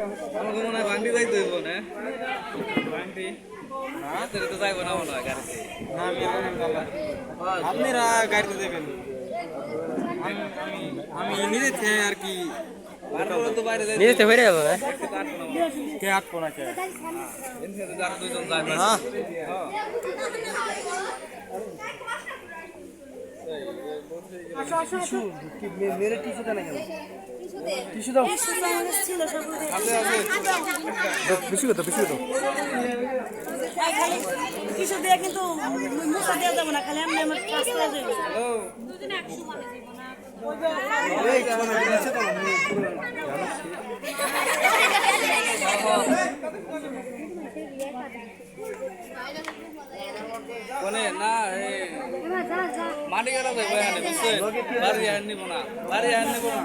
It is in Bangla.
আমাকে মনে হয় বান্ডি যাইতে হইব না? বান্ডি না তোর তো যাইব না মনে হয় গাড়িতে। না আমি আপনারা গাড়িতে দেবেন আমি আমি আমি নিজে থেকে আর কি নিজে যাবে কে আটকো না। কে মেরে কেন টিস্যু দাও বেশি কথা বেশি কথা কিছু দিয়ে কিন্তু মুখা দেওয়া যাবে না খালি আমি আমার কাজ করে দেবো এই কেমন কোনে না এই মাটি কাটা এখানে বুঝছেন বাড়ি আর নিব না বাড়ি আর নিব না।